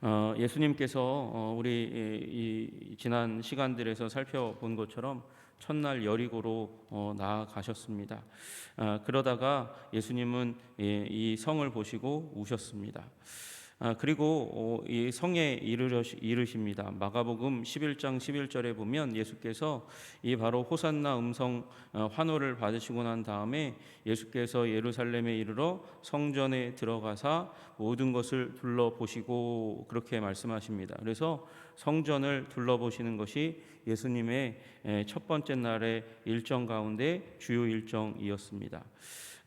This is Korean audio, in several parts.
어, 예수님께서 어, 우리 지난 시간들에서 살펴본 것처럼 첫날 여리고로 어, 나아가셨습니다. 아, 그러다가 예수님은 예, 이 성을 보시고 우셨습니다. 아, 그리고 어, 이 성에 이르십니다. 마가복음 11장 11절에 보면 예수께서 이 바로 호산나 음성 어, 환호를 받으시고 난 다음에 예수께서 예루살렘에 이르러 성전에 들어가사 모든 것을 둘러보시고 그렇게 말씀하십니다. 그래서 성전을 둘러보시는 것이 예수님의 에, 첫 번째 날의 일정 가운데 주요 일정이었습니다.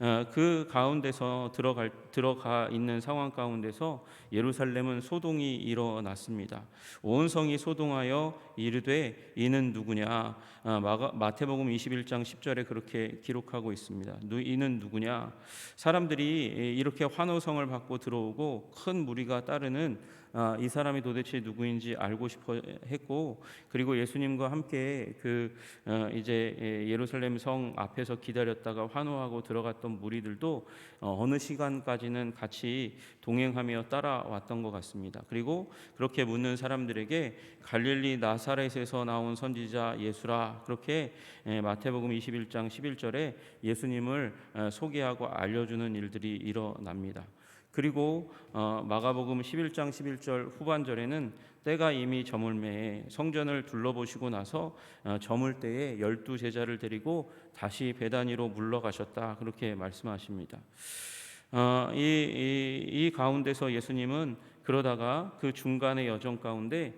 어, 그 가운데서 들어갈, 들어가 있는 상황 가운데서 예루살렘은 소동이 일어났습니다. 온 성이 소동하여 이르되 이는 누구냐? 아, 마가, 마태복음 21장 10절에 그렇게 기록하고 있습니다. 누, 이는 누구냐? 사람들이 이렇게 환호성을 받고 들어오고 큰 무리가 따르는 아, 이 사람이 도대체 누구인지 알고 싶어 했고 그리고 예수님과 함께 그 어, 이제 예루살렘 성 앞에서 기다렸다가 환호하고 들어갔던 무리들도 어, 어느 시간까지는 같이 동행하며 따라왔던 것 같습니다. 그리고 그렇게 묻는 사람들에게 갈릴리 나사렛에서 나온 선지자 예수라 그렇게 마태복음 21장 11절에 예수님을 어, 소개하고 알려주는 일들이 일어납니다. 그리고 어, 마가복음 11장 11절 후반절에는 때가 이미 저물매에 성전을 둘러보시고 나서 어, 저물 때에 열두 제자를 데리고 다시 배단위로 물러가셨다 그렇게 말씀하십니다. 어, 이, 이, 이 가운데서 예수님은 그러다가 그 중간의 여정 가운데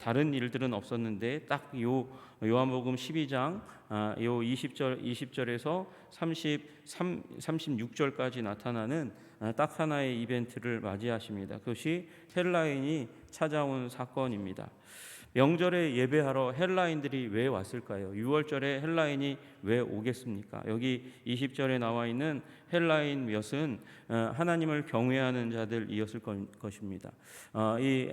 다른 일들은 없었는데 딱 요 요한복음 12장 아, 요 20절 20절에서 33 36절까지 나타나는 아, 딱 하나의 이벤트를 맞이하십니다. 그것이 헬라인이 찾아온 사건입니다. 명절에 예배하러 헬라인들이 왜 왔을까요? 6월절에 헬라인이 왜 오겠습니까? 여기 20절에 나와 있는 헬라인 몇은 어, 하나님을 경외하는 자들이었을 것입니다. 어, 이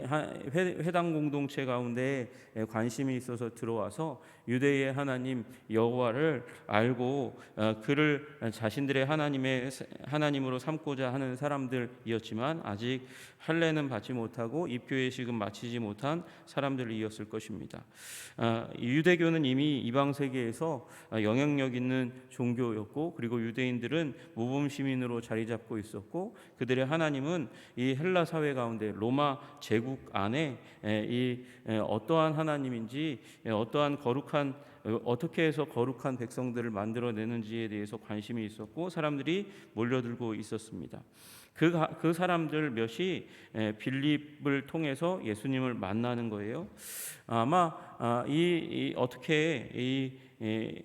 회당 공동체 가운데 관심이 있어서 들어와서 유대의 하나님 여호와를 알고 어, 그를 자신들의 하나님의 하나님으로 삼고자 하는 사람들이었지만 아직 할례는 받지 못하고 입교의식은 마치지 못한 사람들이었을 것입니다. 유대교는 이미 이방 세계에서 영향력 있는 종교였고 그리고 유대인들은 모범 시민으로 자리 잡고 있었고 그들의 하나님은 이 헬라 사회 가운데 로마 제국 안에 이 어떠한 하나님인지 어떠한 거룩한 어떻게 해서 거룩한 백성들을 만들어내는지에 대해서 관심이 있었고 사람들이 몰려들고 있었습니다. 그, 그 사람들 몇이 빌립을 통해서 예수님을 만나는 거예요. 아마 아, 이, 이 어떻게 이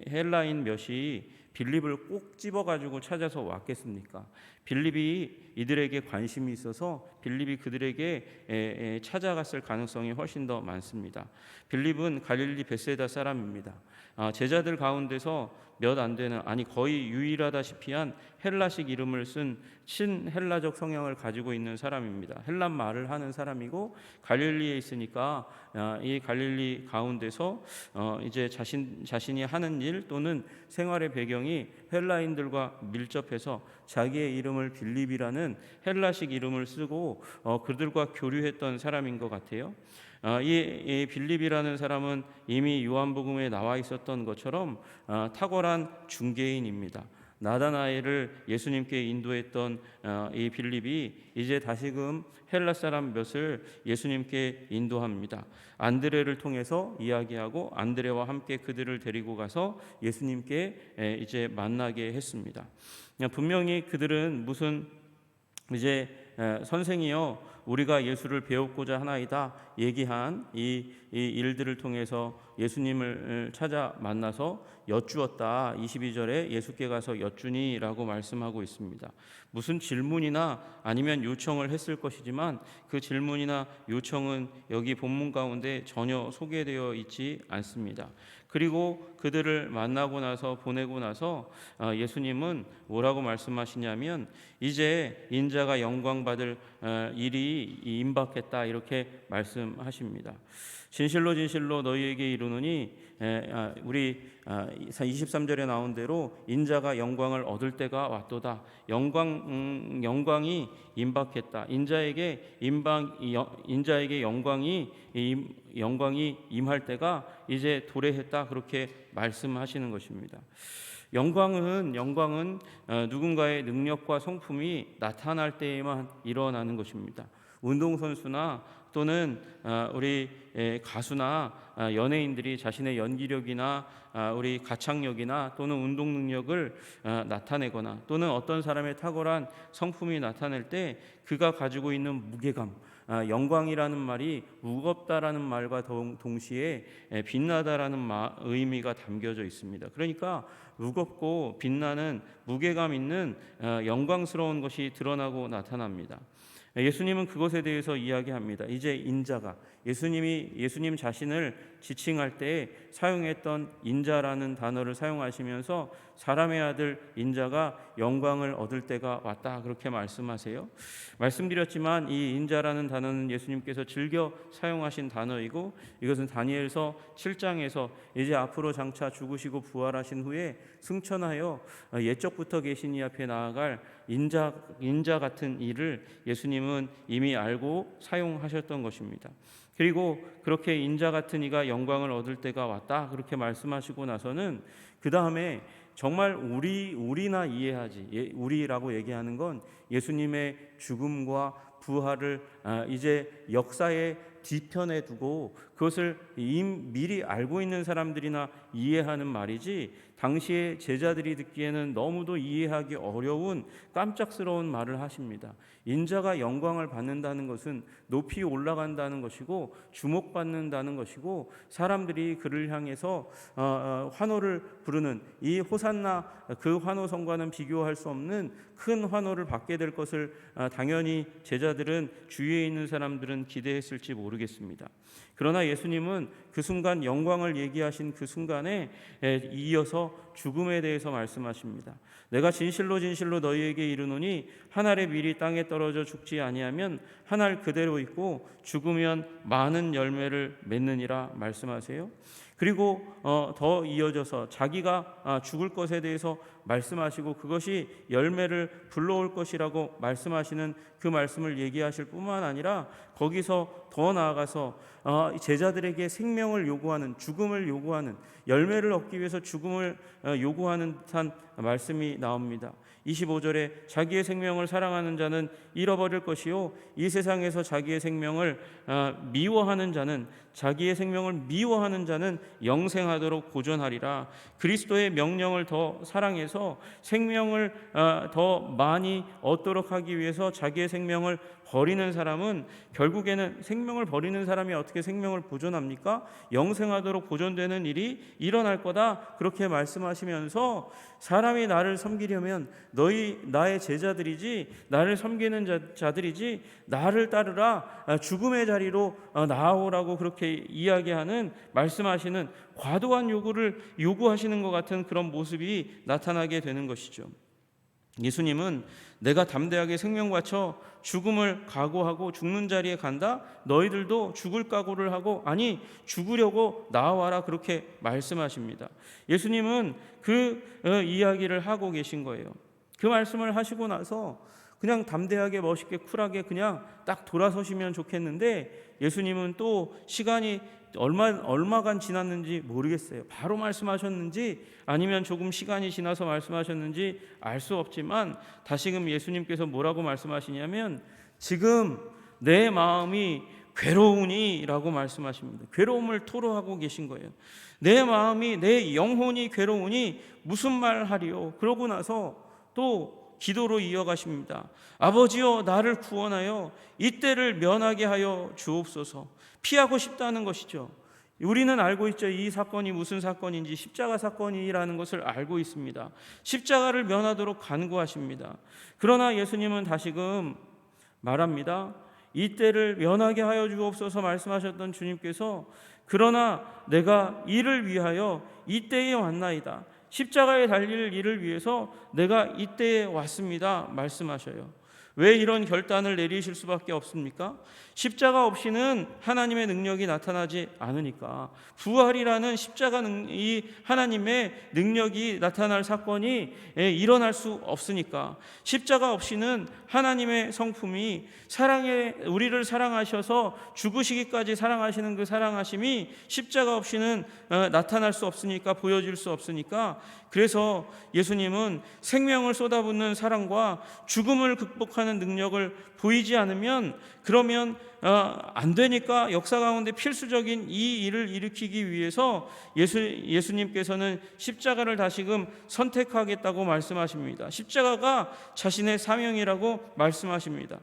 헬라인 몇이 빌립을 꼭 집어가지고 찾아서 왔겠습니까? 빌립이 이들에게 관심이 있어서 빌립이 그들에게 찾아갔을 가능성이 훨씬 더 많습니다. 빌립은 갈릴리 베세다 사람입니다. 아, 제자들 가운데서 몇 안 되는 아니 거의 유일하다시피한 헬라식 이름을 쓴 친헬라적 성향을 가지고 있는 사람입니다. 헬라 말을 하는 사람이고 갈릴리에 있으니까 아, 이 갈릴리 가운데서 어, 이제 자신 자신이 하는 일 또는 생활의 배경이 헬라인들과 밀접해서 자기의 이름을 빌립이라는 헬라식 이름을 쓰고 어, 그들과 교류했던 사람인 것 같아요. 아, 이, 이 빌립이라는 사람은 이미 요한복음에 나와 있었던 것처럼 아, 탁월한 중개인입니다. 나다나엘을 예수님께 인도했던 아, 이 빌립이 이제 다시금 헬라 사람 몇을 예수님께 인도합니다. 안드레를 통해서 이야기하고 안드레와 함께 그들을 데리고 가서 예수님께 이제 만나게 했습니다. 분명히 그들은 무슨 이제 선생이여 우리가 예수를 배웠고자 하나이다 얘기한 이, 이 일들을 통해서 예수님을 찾아 만나서 여쭈었다. 22절에 예수께 가서 여쭈니라고 말씀하고 있습니다. 무슨 질문이나 아니면 요청을 했을 것이지만 그 질문이나 요청은 여기 본문 가운데 전혀 소개되어 있지 않습니다. 그리고 그들을 만나고 나서 보내고 나서 어, 예수님은 뭐라고 말씀하시냐면 이제 인자가 영광 받을 어, 일이 임박했다 이렇게 말씀 하십니다. 진실로 진실로 너희에게 이르노니 에, 아, 우리 아, 23절에 나온 대로 인자가 영광을 얻을 때가 왔도다. 영광 음, 영광이 임박했다. 인자에게 임방 여- 인자에게 영광이 임, 영광이 임할 때가 이제 도래했다. 그렇게 말씀하시는 것입니다. 영광은 영광은 어, 누군가의 능력과 성품이 나타날 때에만 일어나는 것입니다. 운동 선수나 또는 어, 우리 에, 가수나 아, 연예인들이 자신의 연기력이나 아, 우리 가창력이나 또는 운동 능력을 아, 나타내거나 또는 어떤 사람의 탁월한 성품이 나타낼 때 그가 가지고 있는 무게감 아, 영광이라는 말이 무겁다라는 말과 동- 동시에 에, 빛나다라는 마- 의미가 담겨져 있습니다. 그러니까 무겁고 빛나는 무게감 있는 어, 영광스러운 것이 드러나고 나타납니다. 예수님은 그것에 대해서 이야기합니다. 이제 인자가 예수님이 예수님 자신을 지칭할 때 사용했던 인자라는 단어를 사용하시면서 사람의 아들 인자가 영광을 얻을 때가 왔다 그렇게 말씀하세요. 말씀드렸지만 이 인자라는 단어는 예수님께서 즐겨 사용하신 단어이고 이것은 다니엘서 7장에서 이제 앞으로 장차 죽으시고 부활하신 후에 승천하여 옛적부터 계신 이 앞에 나아갈 인자 인자 같은 일을 예수님은 이미 알고 사용하셨던 것입니다. 그리고 그렇게 인자 같은 이가 영광을 얻을 때가 왔다 그렇게 말씀하시고 나서는 그 다음에 정말 우리 우리나 이해하지. 예, 우리라고 얘기하는 건 예수님의 죽음과 부활을 아, 이제 역사의 뒤편에 두고 그것을 임 미리 알고 있는 사람들이나 이해하는 말이지 당시의 제자들이 듣기에는 너무도 이해하기 어려운 깜짝스러운 말을 하십니다. 인자가 영광을 받는다는 것은 높이 올라간다는 것이고 주목받는다는 것이고 사람들이 그를 향해서 어, 어, 환호를 부르는 이 호산나 그 환호성과는 비교할 수 없는 큰 환호를 받게 될 것을 아, 당연히 제자들은 주위에 있는 사람들은 기대했을지 모르겠습니다. 그러나 예수님은 그 순간 영광을 얘기하신 그 순간에 에, 이어서 죽음에 대해서 말씀하십니다. 내가 진실로 진실로 너희에게 이르노니 한 알의 밀이 땅에 떨어져 죽지 아니하면 한 알 그대로 있고 죽으면 많은 열매를 맺느니라 말씀하세요. 그리고 어, 더 이어져서 자기가 아, 죽을 것에 대해서 말씀하시고 그것이 열매를 불러올 것이라고 말씀하시는 그 말씀을 얘기하실 뿐만 아니라 거기서 더 나아가서 어, 제자들에게 생명 을 요구하는 죽음을 요구하는 열매를 얻기 위해서 죽음을 어, 요구하는 듯한 말씀이 나옵니다. 25절에 자기의 생명을 사랑하는 자는 잃어버릴 것이요 이 세상에서 자기의 생명을 어, 미워하는 자는 자기의 생명을 미워하는 자는 영생하도록 보존하리라 그리스도의 명령을 더 사랑해서 생명을 어, 더 많이 얻도록 하기 위해서 자기의 생명을 버리는 사람은 결국에는 생명을 버리는 사람이 어떻게 생명을 보존합니까? 영생하도록 보존되는 일이 일어날 거다. 그렇게 말씀하시면서 사람이 나를 섬기려면 너희 나의 제자들이지 나를 섬기는 자, 자들이지 나를 따르라 아, 죽음의 자리로 어, 나아오라고 그렇게 이야기하는 말씀하시는 과도한 요구를 요구하시는 것 같은 그런 모습이 나타나게 되는 것이죠. 예수님은 내가 담대하게 생명 바쳐 죽음을 각오하고 죽는 자리에 간다. 너희들도 죽을 각오를 하고 아니 죽으려고 나와라 그렇게 말씀하십니다. 예수님은 그 어, 이야기를 하고 계신 거예요. 그 말씀을 하시고 나서 그냥 담대하게 멋있게 쿨하게 그냥 딱 돌아서시면 좋겠는데 예수님은 또 시간이 얼마 얼마간 지났는지 모르겠어요. 바로 말씀하셨는지 아니면 조금 시간이 지나서 말씀하셨는지 알 수 없지만 다시금 예수님께서 뭐라고 말씀하시냐면 지금 내 마음이 괴로우니라고 말씀하십니다. 괴로움을 토로하고 계신 거예요. 내 마음이 내 영혼이 괴로우니 무슨 말 하리요? 그러고 나서 또 기도로 이어가십니다. 아버지여 나를 구원하여 이때를 면하게 하여 주옵소서. 피하고 싶다는 것이죠. 우리는 알고 있죠. 이 사건이 무슨 사건인지 십자가 사건이라는 것을 알고 있습니다. 십자가를 면하도록 간구하십니다. 그러나 예수님은 다시금 말합니다. 이때를 면하게 하여 주옵소서 말씀하셨던 주님께서 그러나 내가 이를 위하여 이때에 왔나이다. 십자가에 달릴 일을 위해서 내가 이때에 왔습니다. 말씀하셔요. 왜 이런 결단을 내리실 수밖에 없습니까? 십자가 없이는 하나님의 능력이 나타나지 않으니까 부활이라는 십자가 능, 이 하나님의 능력이 나타날 사건이 예, 일어날 수 없으니까 십자가 없이는 하나님의 성품이 사랑에 우리를 사랑하셔서 죽으시기까지 사랑하시는 그 사랑하심이 십자가 없이는 어, 나타날 수 없으니까 보여질 수 없으니까 그래서 예수님은 생명을 쏟아붓는 사랑과 죽음을 극복하는 능력을 보이지 않으면 그러면 어, 안 되니까 역사 가운데 필수적인 이 일을 일으키기 위해서 예수 예수님께서는 십자가를 다시금 선택하겠다고 말씀하십니다. 십자가가 자신의 사명이라고 말씀하십니다.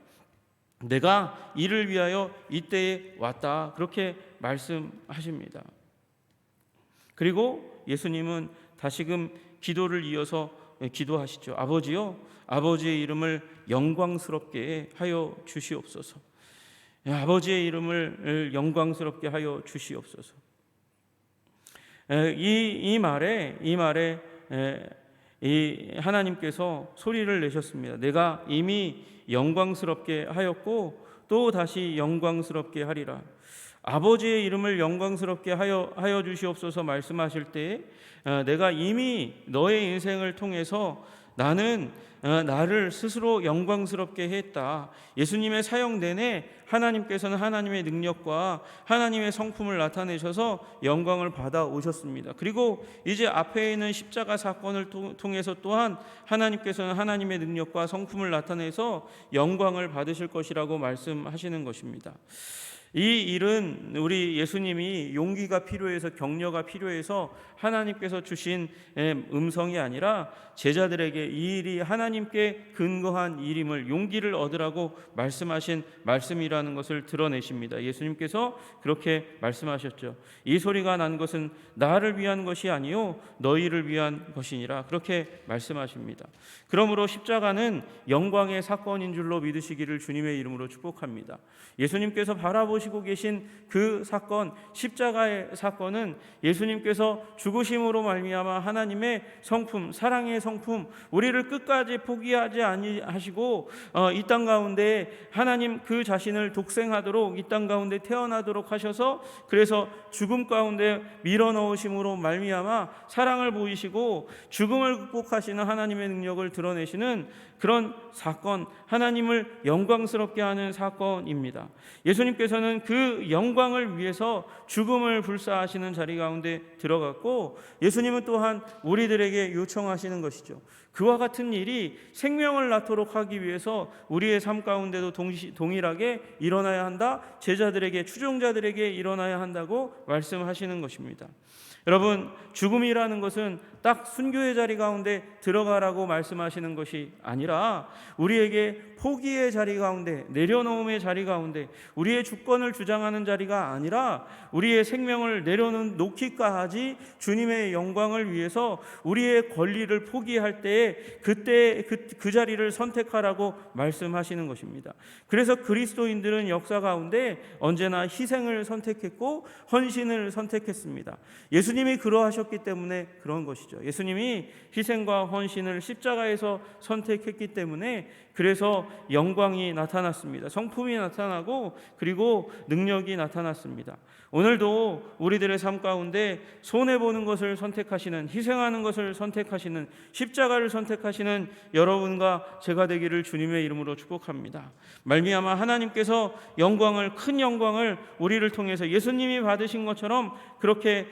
내가 이를 위하여 이때에 왔다 그렇게 말씀하십니다. 그리고 예수님은 다시금 기도를 이어서 기도하시죠. 아버지요, 아버지의 이름을 영광스럽게 하여 주시옵소서. 예, 아버지의 이름을 영광스럽게 하여 주시옵소서. 에, 이, 이 말에 이 말에 에, 이 하나님께서 소리를 내셨습니다. 내가 이미 영광스럽게 하였고 또 다시 영광스럽게 하리라. 아버지의 이름을 영광스럽게 하여 하여 주시옵소서 말씀하실 때 어, 내가 이미 너의 인생을 통해서 나는 어, 나를 스스로 영광스럽게 했다. 예수님의 사역 내내 하나님께서는 하나님의 능력과 하나님의 성품을 나타내셔서 영광을 받아 오셨습니다. 그리고 이제 앞에 있는 십자가 사건을 통해서 또한 하나님께서는 하나님의 능력과 성품을 나타내서 영광을 받으실 것이라고 말씀하시는 것입니다. 이 일은 우리 예수님이 용기가 필요해서 격려가 필요해서 하나님께서 주신 음성이 아니라 제자들에게 이 일이 하나님께 근거한 일임을 용기를 얻으라고 말씀하신 말씀이라는 것을 드러내십니다. 예수님께서 그렇게 말씀하셨죠. 이 소리가 난 것은 나를 위한 것이 아니요 너희를 위한 것이니라 그렇게 말씀하십니다. 그러므로 십자가는 영광의 사건인 줄로 믿으시기를 주님의 이름으로 축복합니다. 예수님께서 바라보 시고 계신 그 사건 십자가의 사건은 예수님께서 죽으심으로 말미암아 하나님의 성품 사랑의 성품 우리를 끝까지 포기하지 아니하시고 어, 이땅 가운데 하나님 그 자신을 독생하도록 이 땅 가운데 태어나도록 하셔서 그래서 죽음 가운데 밀어 넣으심으로 말미암아 사랑을 보이시고 죽음을 극복하시는 하나님의 능력을 드러내시는 그런 사건 하나님을 영광스럽게 하는 사건입니다. 예수님께서는 그 영광을 위해서 죽음을 불사하시는 자리 가운데 들어갔고 예수님은 또한 우리들에게 요청하시는 것이죠. 그와 같은 일이 생명을 낳도록 하기 위해서 우리의 삶 가운데도 동시, 동일하게 일어나야 한다. 제자들에게 추종자들에게 일어나야 한다고 말씀하시는 것입니다. 여러분 죽음이라는 것은 딱 순교의 자리 가운데 들어가라고 말씀하시는 것이 아니라 우리에게 포기의 자리 가운데 내려놓음의 자리 가운데 우리의 주권을 주장하는 자리가 아니라 우리의 생명을 내려놓기까지 주님의 영광을 위해서 우리의 권리를 포기할 때에 그때 그, 그 자리를 선택하라고 말씀하시는 것입니다. 그래서 그리스도인들은 역사 가운데 언제나 희생을 선택했고 헌신을 선택했습니다. 예수님 이 그러하셨기 때문에 그런 것이죠. 예수님이 희생과 헌신을 십자가에서 선택했기 때문에 그래서 영광이 나타났습니다. 성품이 나타나고 그리고 능력이 나타났습니다. 오늘도 우리들의 삶 가운데 손해 보는 것을 선택하시는 희생하는 것을 선택하시는 십자가를 선택하시는 여러분과 제가 되기를 주님의 이름으로 축복합니다. 말미암아 하나님께서 영광을 큰 영광을 우리를 통해서 예수님이 받으신 것처럼 그렇게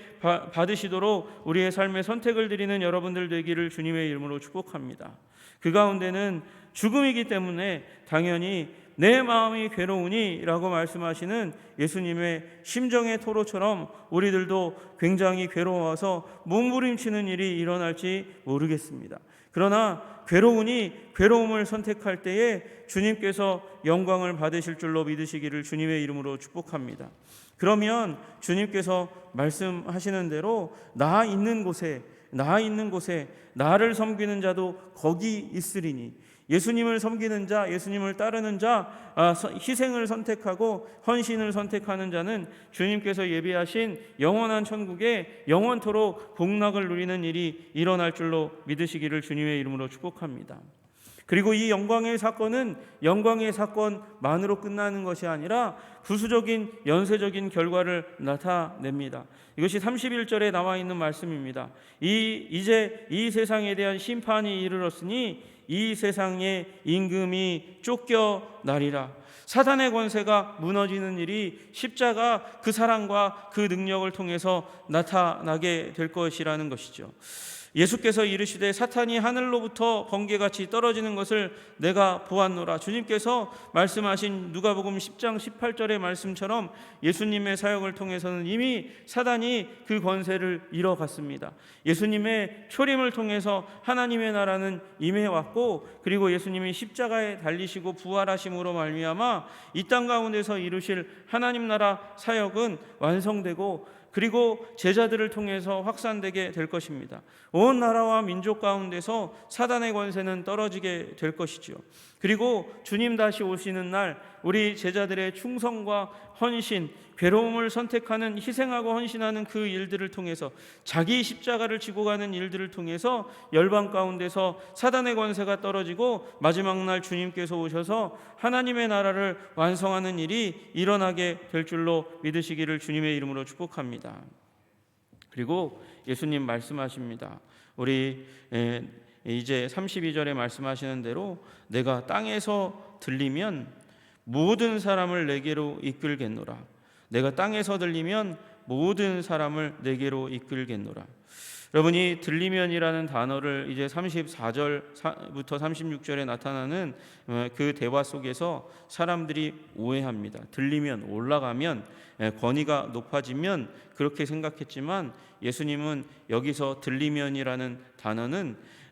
받으시도록 우리의 삶의 선택을 드리는 여러분들 되기를 주님의 이름으로 축복합니다. 그 가운데는 죽음이기 때문에 당연히 내 마음이 괴로우니라고 말씀하시는 예수님의 심정의 토로처럼 우리들도 굉장히 괴로워서 몸부림치는 일이 일어날지 모르겠습니다. 그러나 괴로우니 괴로움을 선택할 때에 주님께서 영광을 받으실 줄로 믿으시기를 주님의 이름으로 축복합니다. 그러면 주님께서 말씀하시는 대로 나 있는 곳에 나 있는 곳에 나를 섬기는 자도 거기 있으리니 예수님을 섬기는 자, 예수님을 따르는 자, 아, 희생을 선택하고 헌신을 선택하는 자는 주님께서 예비하신 영원한 천국에 영원토록 복락을 누리는 일이 일어날 줄로 믿으시기를 주님의 이름으로 축복합니다. 그리고 이 영광의 사건은 영광의 사건만으로 끝나는 것이 아니라 부수적인 연쇄적인 결과를 나타냅니다. 이것이 31절에 나와 있는 말씀입니다. 이 이제 이 세상에 대한 심판이 이르렀으니 이 세상의 임금이 쫓겨나리라. 사단의 권세가 무너지는 일이 십자가 그 사랑과 그 능력을 통해서 나타나게 될 것이라는 것이죠. 예수께서 이르시되 사탄이 하늘로부터 번개같이 떨어지는 것을 내가 보았노라. 주님께서 말씀하신 누가복음 10장 18절의 말씀처럼 예수님의 사역을 통해서는 이미 사단이 그 권세를 잃어갔습니다. 예수님의 초림을 통해서 하나님의 나라는 임해 왔고 그리고 예수님이 십자가에 달리시고 부활하심으로 말미암아 이 땅 가운데서 이루실 하나님 나라 사역은 완성되고 그리고 제자들을 통해서 확산되게 될 것입니다. 온 나라와 민족 가운데서 사단의 권세는 떨어지게 될 것이지요. 그리고 주님 다시 오시는 날 우리 제자들의 충성과 헌신, 괴로움을 선택하는 희생하고 헌신하는 그 일들을 통해서 자기 십자가를 지고 가는 일들을 통해서 열방 가운데서 사단의 권세가 떨어지고 마지막 날 주님께서 오셔서 하나님의 나라를 완성하는 일이 일어나게 될 줄로 믿으시기를 주님의 이름으로 축복합니다. 그리고 예수님 말씀하십니다. 우리 에, 이제 32절에 말씀하시는 대로 내가 땅에서 들리면 모든 사람을 내게로 이끌겠노라. 내가 땅에서 들리면 모든 사람을 내게로 이끌겠노라. 여러분이 들리면이라는 단어를 이제 34절부터 36절에 나타나는 어, 그 대화 속에서 사람들이 오해합니다. 들리면 올라가면 예, 권위가 높아지면 그렇게 생각했지만 예수님은 여기서 들리면이라는 단어는 에,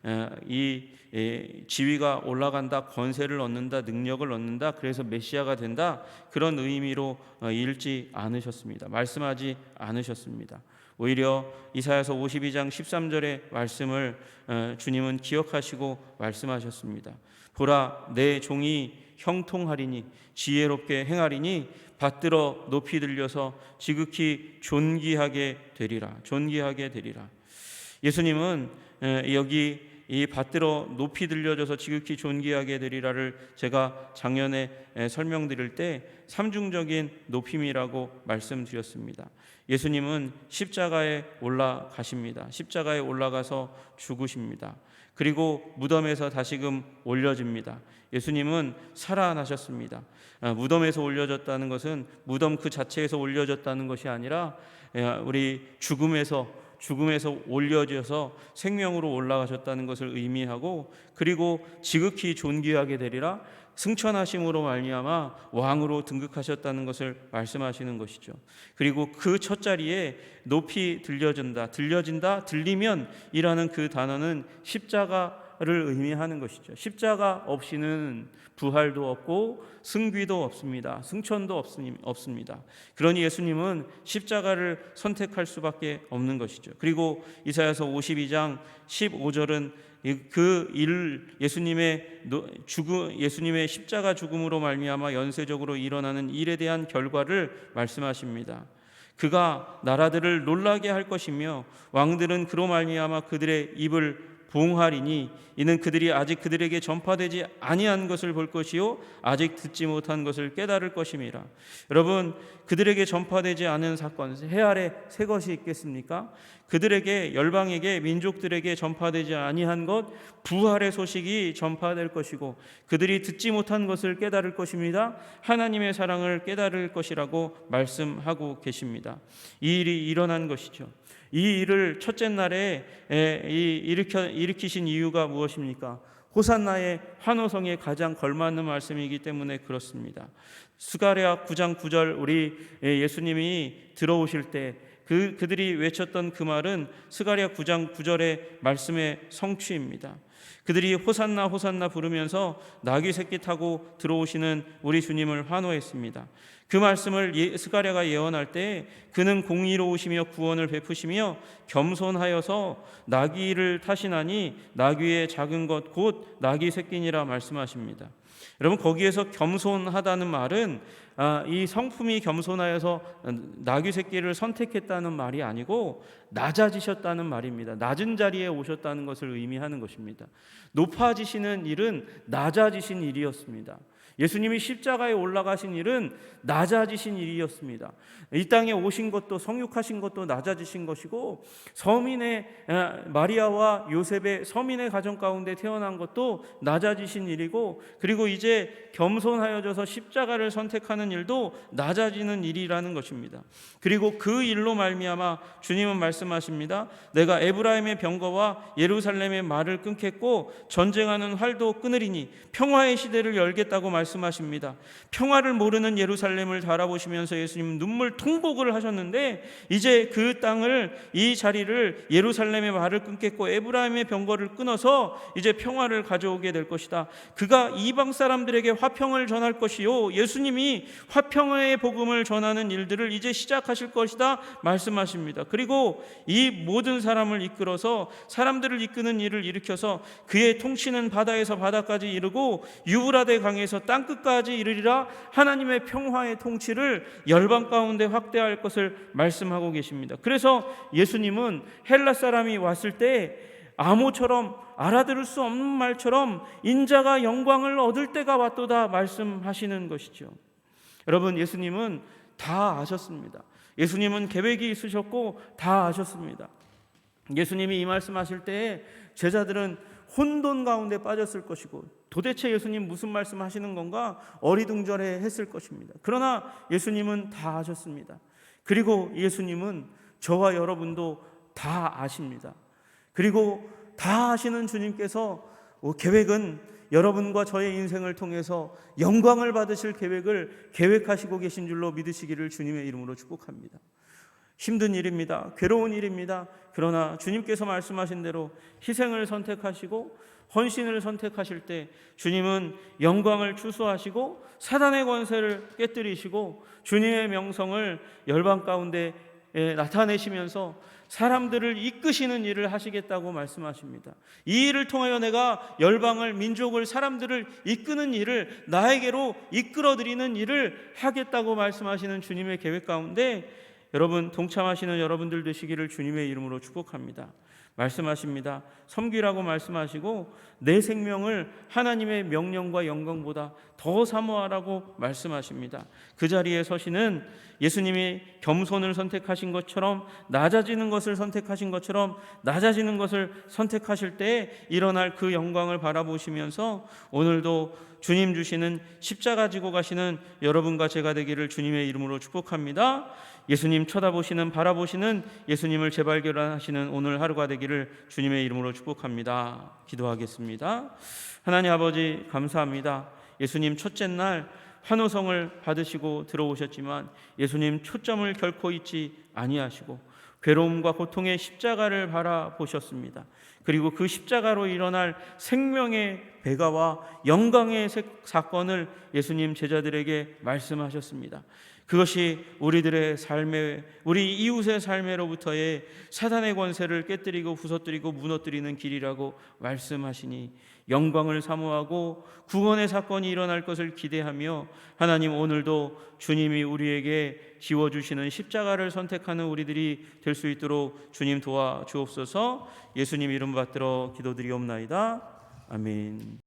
이 에, 지위가 올라간다, 권세를 얻는다, 능력을 얻는다, 그래서 메시아가 된다 그런 의미로 어, 읽지 않으셨습니다. 말씀하지 않으셨습니다. 오히려 이사야서 52장 13절의 말씀을 어, 주님은 기억하시고 말씀하셨습니다. 보라 내 종이 형통하리니 지혜롭게 행하리니 받들어 높이 들려서 지극히 존귀하게 되리라. 존귀하게 되리라. 예수님은 에, 여기 이 받들어 높이 들려져서 지극히 존귀하게 되리라를 제가 작년에 에, 설명드릴 때 삼중적인 높임이라고 말씀드렸습니다. 예수님은 십자가에 올라가십니다. 십자가에 올라가서 죽으십니다. 그리고 무덤에서 다시금 올려집니다. 예수님은 살아나셨습니다. 아, 무덤에서 올려졌다는 것은 무덤 그 자체에서 올려졌다는 것이 아니라 우리 죽음에서 죽음에서 올려져서 생명으로 올라가셨다는 것을 의미하고 그리고 지극히 존귀하게 되리라 승천하심으로 말미암아 왕으로 등극하셨다는 것을 말씀하시는 것이죠. 그리고 그 첫 자리에 높이 들려진다, 들려진다, 들리면이라는 그 단어는 십자가를 의미하는 것이죠. 십자가 없이는 부활도 없고 승귀도 없습니다. 승천도 없습니다. 그러니 예수님은 십자가를 선택할 수밖에 없는 것이죠. 그리고 이사야서 52장 15절은 그 일을 예수님의 죽음 예수님의 십자가 죽음으로 말미암아 연쇄적으로 일어나는 일에 대한 결과를 말씀하십니다. 그가 나라들을 놀라게 할 것이며 왕들은 그로 말미암아 그들의 입을 봉하리니 이는 그들이 아직 그들에게 전파되지 아니한 것을 볼 것이요 아직 듣지 못한 것을 깨달을 것임이라. 여러분 그들에게 전파되지 않은 사건 해 아래 새 것이 있겠습니까? 그들에게 열방에게 민족들에게 전파되지 아니한 것 부활의 소식이 전파될 것이고 그들이 듣지 못한 것을 깨달을 것입니다. 하나님의 사랑을 깨달을 것이라고 말씀하고 계십니다. 이 일이 일어난 것이죠. 이 일을 첫째 날에 일으켜, 일으키신 이유가 무엇입니까? 호산나의 환호성에 가장 걸맞는 말씀이기 때문에 그렇습니다. 스가랴 9장 9절 우리 예수님이 들어오실 때 그, 그들이 외쳤던 그 말은 스가랴 9장 9절의 말씀의 성취입니다. 그들이 호산나 호산나 부르면서 나귀 새끼 타고 들어오시는 우리 주님을 환호했습니다. 그 말씀을 예, 스가랴가 예언할 때 그는 공의로우시며 구원을 베푸시며 겸손하여서 나귀를 타시나니 나귀의 작은 것 곧 나귀 새끼니라 말씀하십니다. 여러분 거기에서 겸손하다는 말은 아, 이 성품이 겸손하여서 나귀 새끼를 선택했다는 말이 아니고 낮아지셨다는 말입니다. 낮은 자리에 오셨다는 것을 의미하는 것입니다. 높아지시는 일은 낮아지신 일이었습니다. 예수님이 십자가에 올라가신 일은 낮아지신 일이었습니다. 이 땅에 오신 것도 성육하신 것도 낮아지신 것이고 서민의 아, 마리아와 요셉의 서민의 가정 가운데 태어난 것도 낮아지신 일이고 그리고 이제 겸손하여져서 십자가를 선택하는 일도 낮아지는 일이라는 것입니다. 그리고 그 일로 말미암아 주님은 말씀하십니다. 내가 에브라임의 병거와 예루살렘의 말을 끊겠고 전쟁하는 활도 끊으리니 평화의 시대를 열겠다고 말 씀하십니다. 평화를 모르는 예루살렘을 바라보시면서 예수님은 눈물 통곡을 하셨는데 이제 그 땅을 이 자리를 예루살렘의 말을 끊겠고 에브라임의 병거를 끊어서 이제 평화를 가져오게 될 것이다. 그가 이방 사람들에게 화평을 전할 것이요 예수님이 화평의 복음을 전하는 일들을 이제 시작하실 것이다 말씀하십니다. 그리고 이 모든 사람을 이끌어서 사람들을 이끄는 일을 일으켜서 그의 통치는 바다에서 바다까지 이르고 유브라데 강에서 땅 끝까지 이르리라 하나님의 평화의 통치를 열방 가운데 확대할 것을 말씀하고 계십니다. 그래서 예수님은 헬라 사람이 왔을 때 암호처럼 알아들을 수 없는 말처럼 인자가 영광을 얻을 때가 왔도다 말씀하시는 것이죠. 여러분 예수님은 다 아셨습니다. 예수님은 계획이 있으셨고 다 아셨습니다. 예수님이 이 말씀하실 때 제자들은 혼돈 가운데 빠졌을 것이고 도대체 예수님 무슨 말씀 하시는 건가 어리둥절해 했을 것입니다. 그러나 예수님은 다 아셨습니다. 그리고 예수님은 저와 여러분도 다 아십니다. 그리고 다 아시는 주님께서 계획은 여러분과 저의 인생을 통해서 영광을 받으실 계획을 계획하시고 계신 줄로 믿으시기를 주님의 이름으로 축복합니다. 힘든 일입니다. 괴로운 일입니다. 그러나 주님께서 말씀하신 대로 희생을 선택하시고 헌신을 선택하실 때 주님은 영광을 추수하시고 사단의 권세를 깨뜨리시고 주님의 명성을 열방 가운데 나타내시면서 사람들을 이끄시는 일을 하시겠다고 말씀하십니다. 이 일을 통하여 내가 열방을 민족을 사람들을 이끄는 일을 나에게로 이끌어 드리는 일을 하겠다고 말씀하시는 주님의 계획 가운데 여러분 동참하시는 여러분들 되시기를 주님의 이름으로 축복합니다. 말씀하십니다. 섬기라고 말씀하시고 내 생명을 하나님의 명령과 영광보다 더 사모하라고 말씀하십니다. 그 자리에 서시는 예수님이 겸손을 선택하신 것처럼 낮아지는 것을 선택하신 것처럼 낮아지는 것을 선택하실 때 일어날 그 영광을 바라보시면서 오늘도 주님 주시는 십자가 지고 가시는 여러분과 제가 되기를 주님의 이름으로 축복합니다. 예수님 쳐다보시는 바라보시는 예수님을 재발견하시는 오늘 하루가 되기를 주님의 이름으로 축복합니다. 기도하겠습니다. 하나님 아버지 감사합니다. 예수님 첫째 날 환호성을 받으시고 들어오셨지만 예수님 초점을 결코 잊지 아니하시고 괴로움과 고통의 십자가를 바라보셨습니다. 그리고 그 십자가로 일어날 생명의 배가와 영광의 사건을 예수님 제자들에게 말씀하셨습니다. 그것이 우리들의 삶의 우리 이웃의 삶에로부터의 사단의 권세를 깨뜨리고 부서뜨리고 무너뜨리는 길이라고 말씀하시니 영광을 사모하고 구원의 사건이 일어날 것을 기대하며 하나님 오늘도 주님이 우리에게 지워 주시는 십자가를 선택하는 우리들이 될 수 있도록 주님 도와 주옵소서. 예수님 이름 받들어 기도드리옵나이다. 아멘.